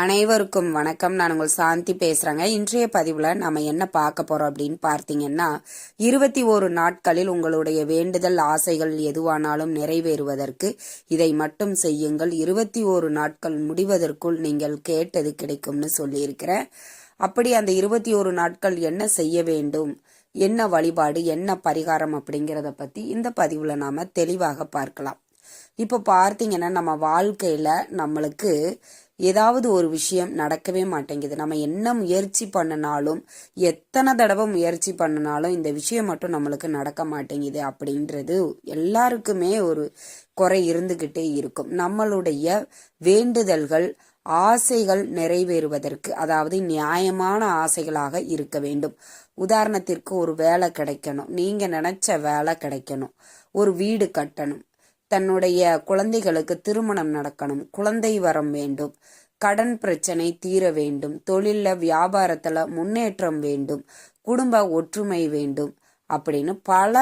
அனைவருக்கும் வணக்கம். நான் உங்கள் சாந்தி பேசுறேங்க. இன்றைய பதிவுல நம்ம என்ன பார்க்க போறோம் அப்படின்னு பார்த்தீங்கன்னா இருபத்தி ஒரு நாட்களில் உங்களுடைய வேண்டுதல் ஆசைகள் எதுவானாலும் நிறைவேறுவதற்கு இதை மட்டும் செய்யுங்கள். இருபத்தி ஒரு நாட்கள் முடிவதற்குள் நீங்கள் கேட்டது கிடைக்கும்னு சொல்லியிருக்கிறேன் அப்படி அந்த இருபத்தி ஒரு நாட்கள் என்ன செய்ய வேண்டும் என்ன வழிபாடு என்ன பரிகாரம் அப்படிங்கிறத பத்தி இந்த பதிவுல நாம தெளிவாக பார்க்கலாம். இப்போ பார்த்தீங்கன்னா நம்ம வாழ்க்கையில நம்மளுக்கு ஏதாவது ஒரு விஷயம் நடக்கவே மாட்டேங்குது. நம்ம என்ன முயற்சி பண்ணினாலும் எத்தனை தடவை முயற்சி பண்ணினாலும் இந்த விஷயம் மட்டும் நம்மளுக்கு நடக்க மாட்டேங்குது அப்படின்றது எல்லாருக்குமே ஒரு குறை இருந்துக்கிட்டே இருக்கும். நம்மளுடைய வேண்டுதல்கள் ஆசைகள் நிறைவேறுவதற்கு அதாவது நியாயமான ஆசைகளாக இருக்க வேண்டும். உதாரணத்திற்கு ஒரு வேலை கிடைக்கணும். நீங்க நினைச்ச வேலை கிடைக்கணும். ஒரு வீடு கட்டணும். தன்னுடைய குழந்தைகளுக்கு திருமணம் நடக்கணும். குழந்தை வரம் வேண்டும். கடன் பிரச்சனை தீர வேண்டும். தொழில்ல வியாபாரத்துல முன்னேற்றம் வேண்டும். குடும்ப ஒற்றுமை வேண்டும். அப்படின்னு பல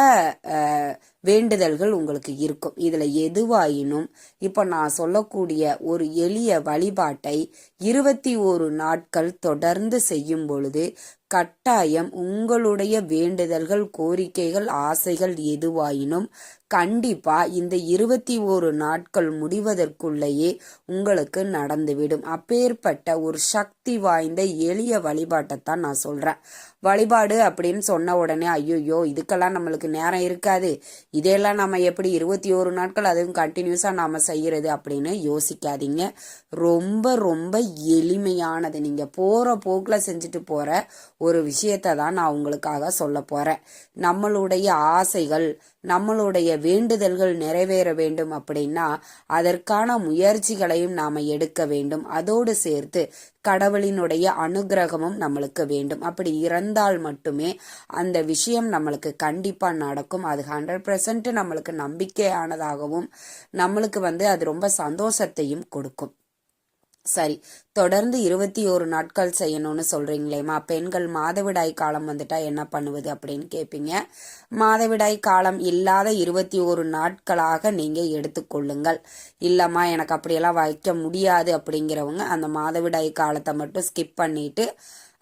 வேண்டுதல்கள் உங்களுக்கு இருக்கும். இதுல எதுவாயினும் இப்ப நான் சொல்லக்கூடிய ஒரு எளிய வழிபாட்டை இருபத்தி ஒரு நாட்கள் தொடர்ந்து செய்யும் பொழுது கட்டாயம் உங்களுடைய வேண்டுதல்கள் கோரிக்கைகள் ஆசைகள் எதுவாயினும் கண்டிப்பா இந்த இருபத்தி ஒரு நாட்கள் முடிவதற்குள்ளேயே உங்களுக்கு நடந்துவிடும். அப்பேற்பட்ட ஒரு சக்தி வாய்ந்த எளிய வழிபாட்டை தான் நான் சொல்றேன். வழிபாடு அப்படின்னு சொன்ன உடனே ஐயோயோ இதுக்கெல்லாம் நம்மளுக்கு நேரம் இருக்காது. இதெல்லாம் நம்ம எப்படி இருபத்தி ஒரு நாட்கள் அதுவும் கண்டினியூஸா நாம செய்யறது அப்படின்னு யோசிக்காதீங்க. ரொம்ப ரொம்ப எளிமையானது. நீங்க போற போக்குல செஞ்சுட்டு போற ஒரு விஷயத்தை தான் நான் உங்களுக்காக சொல்ல போறேன். நம்மளுடைய ஆசைகள் நம்மளுடைய வேண்டுதல்கள் நிறைவேற வேண்டும் அப்படின்னா அதற்கான முயற்சிகளையும் நாம எடுக்க வேண்டும். அதோடு சேர்த்து கடவுளினுடைய அனுகிரகமும் நம்மளுக்கு வேண்டும். அப்படி இறந்தால் மட்டுமே அந்த விஷயம் நம்மளுக்கு கண்டிப்பா நடக்கும். அது ஹண்ட்ரட் நம்மளுக்கு நம்பிக்கையானதாகவும் நம்மளுக்கு வந்து அது ரொம்ப சந்தோஷத்தையும் கொடுக்கும். சரி தொடர்ந்து இருபத்தி ஒரு நாட்கள் செய்யணும்னு சொல்றீங்களேம்மா. பெண்கள் மாதவிடாய் காலம் வந்துட்டா என்ன பண்ணுவது அப்படின்னு கேட்பீங்க மாதவிடாய் காலம் இல்லாத இருபத்தி ஒரு நாட்களாக நீங்க எடுத்துக்கொள்ளுங்கள் இல்லம்மா எனக்கு அப்படியெல்லாம் வைக்க முடியாது அப்படிங்கிறவங்க அந்த மாதவிடாய் காலத்தை மட்டும் ஸ்கிப் பண்ணிட்டு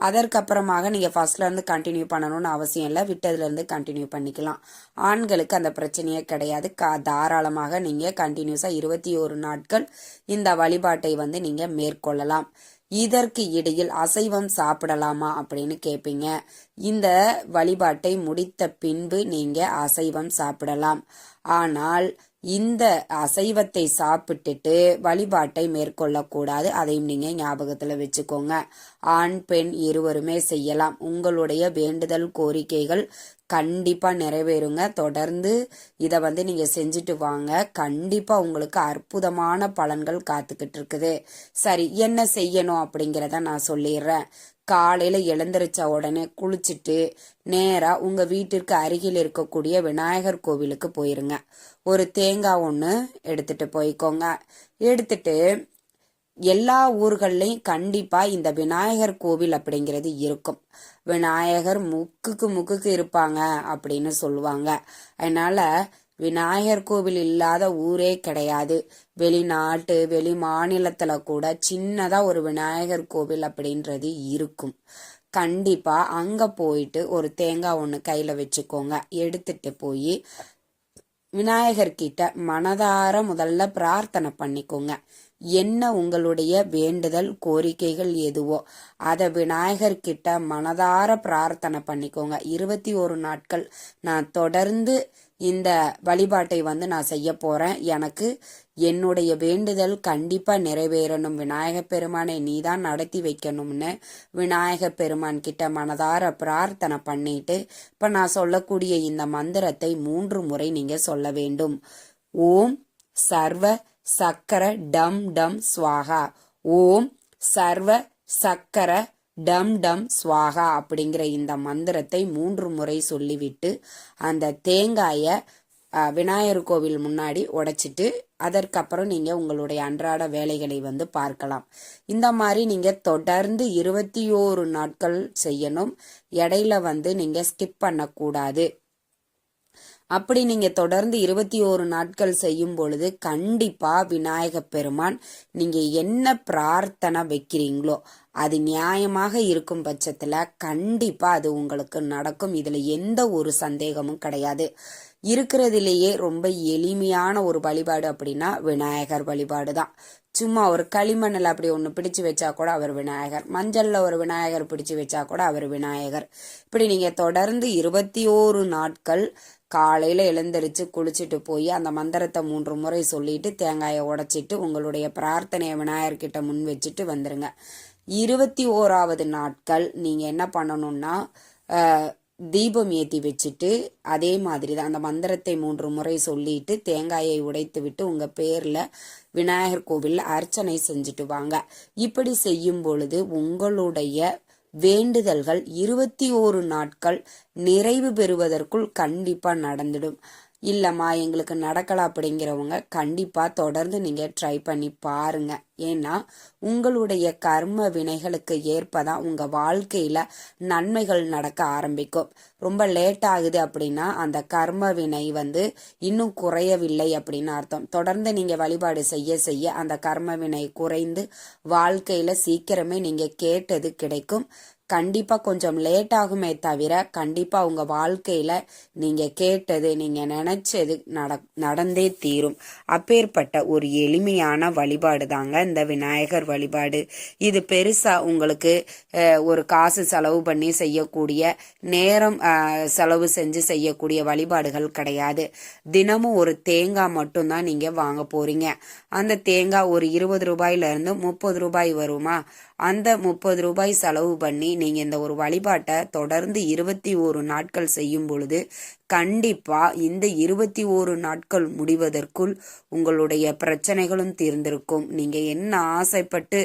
அதற்கப்புறமாக நீங்கள் ஃபர்ஸ்ட்லேருந்து கண்டினியூ பண்ணணும்னு அவசியம் இல்லை. விட்டதுலேருந்து கண்டினியூ பண்ணிக்கலாம். ஆண்களுக்கு அந்த பிரச்சனையே கிடையாது. கா தாராளமாக நீங்கள் கண்டினியூஸாக இருபத்தி ஒரு நாட்கள் இந்த வழிபாட்டை வந்து நீங்கள் மேற்கொள்ளலாம். இதற்கு இடையில் அசைவம் சாப்பிடலாமா அப்படின்னு கேட்பீங்க இந்த வழிபாட்டை முடித்த பின்பு நீங்க அசைவம் சாப்பிடலாம். ஆனால் இந்த அசைவத்தை சாப்பிட்டுட்டு வழிபாட்டை மேற்கொள்ளக்கூடாது. அதையும் நீங்க ஞாபகத்துல வச்சுக்கோங்க. ஆண் பெண் இருவருமே செய்யலாம். உங்களுடைய வேண்டுதல் கோரிக்கைகள் கண்டிப்பாக நிறைவேறுங்க. தொடர்ந்து இதை வந்து நீங்கள் செஞ்சுட்டு வாங்க. கண்டிப்பாக உங்களுக்கு அற்புதமான பலன்கள் காத்துக்கிட்டு இருக்குது. சரி என்ன செய்யணும் அப்படிங்கிறத நான் சொல்லிடுறேன். காலையில் எழுந்திரிச்ச உடனே குளிச்சுட்டு நேராக உங்கள் வீட்டிற்கு அருகில் இருக்கக்கூடிய விநாயகர் கோவிலுக்கு போயிருங்க. ஒரு தேங்காய் ஒன்று எடுத்துகிட்டு போய்க்கோங்க. எடுத்துட்டு எல்லா ஊர்கள்லையும் கண்டிப்பா இந்த விநாயகர் கோவில் அப்படிங்கிறது இருக்கும். விநாயகர் முக்குக்கு முக்குக்கு இருப்பாங்க அப்படின்னு சொல்லுவாங்க. அதனால விநாயகர் கோவில் இல்லாத ஊரே கிடையாது. வெளிநாட்டு வெளி மாநிலத்துல கூட சின்னதா ஒரு விநாயகர் கோவில் அப்படின்றது இருக்கும். கண்டிப்பா அங்க போயிட்டு ஒரு தேங்காய் ஒன்று கையில வச்சுக்கோங்க. எடுத்துட்டு போய் விநாயகர் கிட்ட மனதார முதல்ல பிரார்த்தனை பண்ணிக்கோங்க. என்ன உங்களுடைய வேண்டுதல் கோரிக்கைகள் எதுவோ அதை விநாயகர் கிட்ட மனதார பிரார்த்தனை பண்ணிக்கோங்க. இருபத்தி ஒரு நாட்கள் நான் தொடர்ந்து இந்த வழிபாட்டை வந்து நான் செய்ய போறேன். எனக்கு என்னுடைய வேண்டுதல் கண்டிப்பா நிறைவேறணும். விநாயக பெருமானை நீதான் நடத்தி வைக்கணும்னு விநாயக பெருமான் கிட்ட மனதார பிரார்த்தனை பண்ணிட்டு இப்ப நான் சொல்லக்கூடிய இந்த மந்திரத்தை மூன்று முறை நீங்க சொல்ல வேண்டும். ஓம் சர்வ சக்கர டம் டம் ஸ்வாகா ஓம் சர்வ சக்கர டம் டம் ஸ்வாகா அப்படிங்கிற இந்த மந்திரத்தை மூன்று முறை சொல்லிவிட்டு அந்த தேங்காயை விநாயகர் கோவில் முன்னாடி உடைச்சிட்டு அதற்கப்புறம் நீங்கள் உங்களுடைய அன்றாட வேலைகளை வந்து பார்க்கலாம். இந்த மாதிரி நீங்கள் தொடர்ந்து இருபத்தி ஓரு நாட்கள் செய்யணும். இடையில வந்து நீங்கள் ஸ்கிப் பண்ணக்கூடாது. அப்படி நீங்க தொடர்ந்து இருபத்தி ஓரு நாட்கள் செய்யும் பொழுது கண்டிப்பா விநாயக பெருமான் நீங்க என்ன பிரார்த்தனை வைக்கிறீங்களோ அது நியாயமாக இருக்கும் பட்சத்துல கண்டிப்பா அது உங்களுக்கு நடக்கும். இதுல எந்த ஒரு சந்தேகமும் கிடையாது. இருக்கிறதுலேயே ரொம்ப எளிமையான ஒரு வழிபாடு அப்படின்னா விநாயகர் வழிபாடு தான் சும்மா ஒரு களிமண்ணில் அப்படி ஒன்று பிடிச்சு வச்சா கூட அவர் விநாயகர். மஞ்சளில் ஒரு விநாயகர் பிடிச்சு வச்சா கூட அவர் விநாயகர். இப்படி நீங்கள் தொடர்ந்து இருபத்தி ஓரு நாட்கள் காலையில் எழுந்திரிச்சு குளிச்சுட்டு போய் அந்த மந்திரத்தை மூன்று முறை சொல்லிட்டு தேங்காயை உடைச்சிட்டு உங்களுடைய பிரார்த்தனையை விநாயகர்கிட்ட முன் வச்சுட்டு வந்துருங்க. இருபத்தி ஓராவது நாட்கள் நீங்கள் என்ன பண்ணணும்னா தீபம் ஏற்றி வச்சுட்டு அதே மாதிரி தான் அந்த மந்திரத்தை மூன்று முறை சொல்லிட்டு தேங்காயை உடைத்து விட்டு உங்கள் பேரில் விநாயகர் கோவிலில் அர்ச்சனை செஞ்சுட்டு வாங்க. இப்படி செய்யும் பொழுது உங்களுடைய வேண்டுதல்கள் இருபத்தி ஓரு நாட்கள் நிறைவு பெறுவதற்குள் கண்டிப்பாக நடந்துடும். இல்லைம்மா எங்களுக்கு நடக்கல அப்படிங்கிறவங்க கண்டிப்பாக தொடர்ந்து நீங்கள் ட்ரை பண்ணி பாருங்க. ஏன்னா உங்களுடைய கர்ம வினைகளுக்கு ஏற்பதான் உங்கள் வாழ்க்கையில் நன்மைகள் நடக்க ஆரம்பிக்கும். ரொம்ப லேட் ஆகுது அப்படின்னா அந்த கர்ம வினை வந்து இன்னும் குறையவில்லை அப்படின்னு அர்த்தம். தொடர்ந்து நீங்கள் வழிபாடு செய்ய செய்ய அந்த கர்ம வினை குறைந்து வாழ்க்கையில் சீக்கிரமே நீங்கள் கேட்டது கிடைக்கும். கண்டிப்பாக கொஞ்சம் லேட் ஆகுமே தவிர கண்டிப்பாக உங்கள் வாழ்க்கையில் நீங்கள் கேட்டது நீங்கள் நினச்சது நட நடந்தே தீரும். அப்பேற்பட்ட ஒரு எளிமையான வழிபாடு தாங்க இந்த விநாயகர் வழிபாடு. இது பெருசாக உங்களுக்கு ஒரு காசு செலவு பண்ணி செய்யக்கூடிய நேரம் செலவு செஞ்சு செய்யக்கூடிய வழிபாடுகள் கிடையாது. தினமும் ஒரு தேங்காய் மட்டும்தான் நீங்கள் வாங்க போகிறீங்க அந்த தேங்காய் ஒரு இருபது ரூபாயிலிருந்து முப்பது ரூபாய் வருமா? அந்த முப்பது ரூபாய் செலவு பண்ணி நீங்கள் இந்த ஒரு வழிபாட்டை தொடர்ந்து இருபத்தி ஒரு நாட்கள் செய்யும் பொழுது கண்டிப்பா இந்த இருபத்தி ஓரு நாட்கள் முடிவதற்குள் உங்களுடைய பிரச்சனைகளும் தீர்ந்திருக்கும். நீங்க என்ன ஆசைப்பட்டு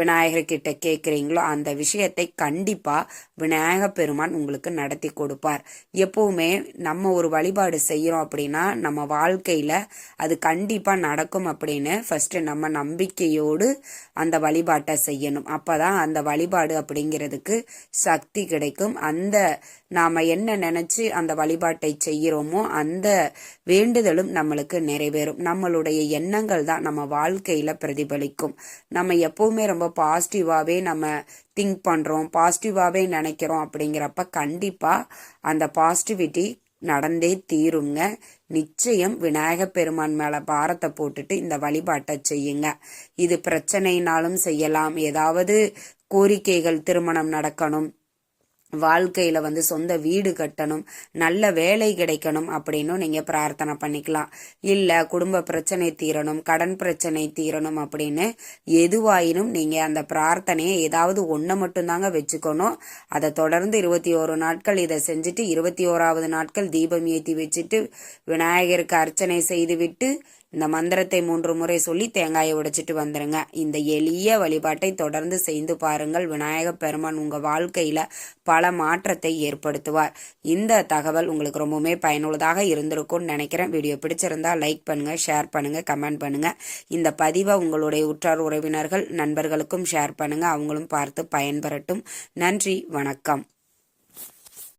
விநாயகர் கிட்ட கேட்குறீங்களோ அந்த விஷயத்தை கண்டிப்பா விநாயக பெருமான் உங்களுக்கு நடத்தி கொடுப்பார். எப்பவுமே நம்ம ஒரு வழிபாடு செய்யறோம் அப்படின்னா நம்ம வாழ்க்கையில அது கண்டிப்பா நடக்கும் அப்படின்னு ஃபர்ஸ்ட் நம்ம நம்பிக்கையோடு அந்த வழிபாட்டை செய்யணும். அப்பதான் அந்த வழிபாடு அப்படிங்கிறதுக்கு சக்தி கிடைக்கும். அந்த நாம என்ன நினைச்சு அந்த வழிபாட்டை செய்கிறோமோ அந்த வேண்டுதலும் நம்மளுக்கு நிறைவேறும். நம்மளுடைய எண்ணங்கள் தான் நம்ம வாழ்க்கையில பிரதிபலிக்கும். நம்ம எப்பவுமே ரொம்ப பாசிட்டிவாவே நம்ம திங்க் பண்றோம் பாசிட்டிவாவே நினைக்கிறோம் அப்படிங்கிறப்ப கண்டிப்பா அந்த பாசிட்டிவிட்டி நடந்தே தீருங்க. நிச்சயம் விநாயக பெருமான் மேல பாரத்தை போட்டுட்டு இந்த வழிபாட்டை செய்யுங்க. இது பிரச்சனைனாலும் செய்யலாம். ஏதாவது கோரிக்கைகள் திருமணம் நடக்கணும் வாழ்க்கையில வந்து சொந்த வீடு கட்டணும் நல்ல வேலை கிடைக்கணும் அப்படின்னும் நீங்க பிரார்த்தனை பண்ணிக்கலாம். இல்ல குடும்ப பிரச்சனை தீரணும் கடன் பிரச்சனை தீரணும் அப்படின்னு எதுவாயினும் நீங்க அந்த பிரார்த்தனையை ஏதாவது ஒன்றை மட்டும்தாங்க வச்சுக்கணும். அதை தொடர்ந்து இருபத்தி ஓரு நாட்கள் இதை செஞ்சுட்டு இருபத்தி ஓராவது நாட்கள் தீபம் ஏற்றி வச்சுட்டு விநாயகருக்கு அர்ச்சனை செய்துவிட்டு இந்த மந்திரத்தை மூன்று முறை சொல்லி தேங்காயை உடைச்சிட்டு வந்துருங்க. இந்த எளிய வழிபாட்டை தொடர்ந்து செய்து பாருங்கள். விநாயக பெருமான் உங்க வாழ்க்கையில பல மாற்றத்தை ஏற்படுத்துவார். இந்த தகவல் உங்களுக்கு ரொம்பவுமே பயனுள்ளதாக இருந்திருக்கும்னு நினைக்கிறேன். வீடியோ பிடிச்சிருந்தா லைக் பண்ணுங்க ஷேர் பண்ணுங்க கமெண்ட் பண்ணுங்க. இந்த பதிவை உங்களுடைய உற்றார் உறவினர்கள் நண்பர்களுக்கும் ஷேர் பண்ணுங்க. அவங்களும் பார்த்து பயன்பெறட்டும். நன்றி வணக்கம்.